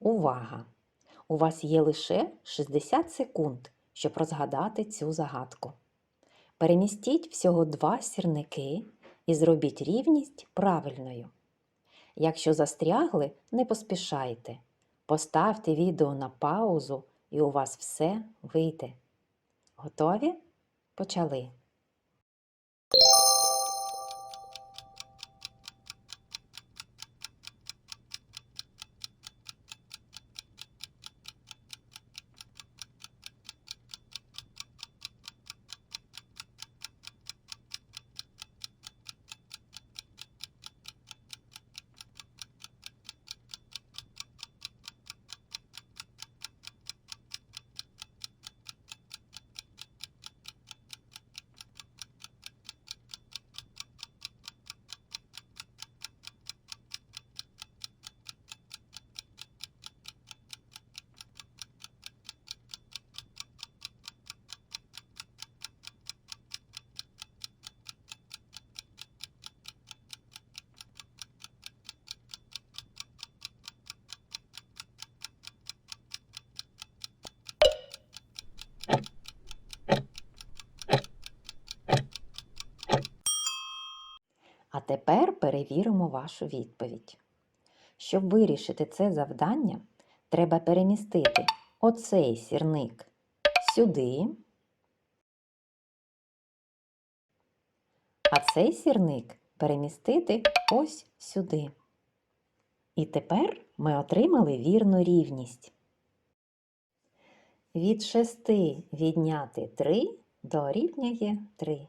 Увага! У вас є лише 60 секунд, щоб розгадати цю загадку. Перемістіть всього два сірники і зробіть рівність правильною. Якщо застрягли, не поспішайте. Поставте відео на паузу і у вас все вийде. Готові? Почали. А тепер перевіримо вашу відповідь. Щоб вирішити це завдання, треба перемістити оцей сірник сюди, а цей сірник перемістити ось сюди. І тепер ми отримали вірну рівність. Від 6 відняти 3 дорівнює 3.